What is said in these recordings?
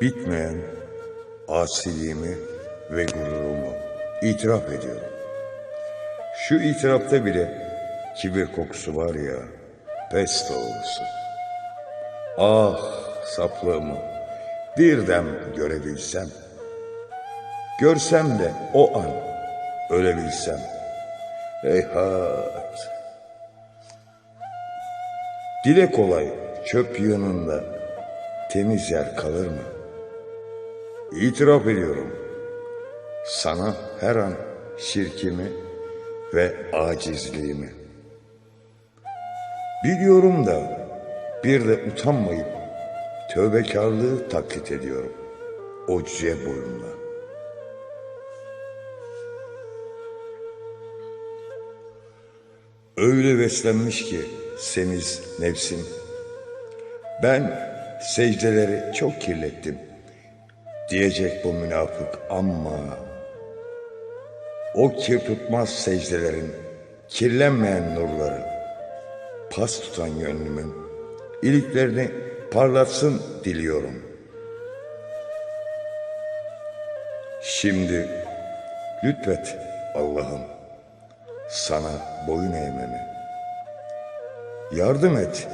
bitmeyen asiliğimi ve gururumu itiraf ediyorum. Şu itirafta bile kibir kokusu var ya, pes doğrusu. Ah saflığımı bir dem görebilsem, görsem de o an ölebilsem, heyhat. Dile kolay çöp yığınında temiz yer kalır mı? İtiraf ediyorum. Sana her an şirkimi ve acizliğimi. Biliyorum da bir de utanmayıp tövbekarlığı taklit ediyorum. O cüce boyumla. Öyle beslenmiş ki semiz nefsim. Ben secdeleri çok kirlettim. Diyecek bu münafık ama o kir tutmaz secdelerin kirlenmeyen nurları pas tutan gönlümün iliklerini parlatsın diliyorum. Şimdi lütfet Allah'ım sana boyun eğmemi. Yardım et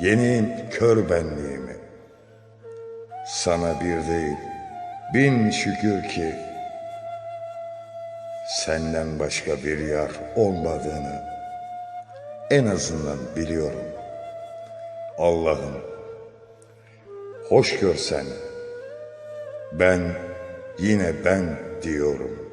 yeneyim kör benliğimi. Sana bir değil bin şükür ki senden başka bir yar olmadığını en azından biliyorum. Allah'ım hoş görsen ben yine ben diyorum.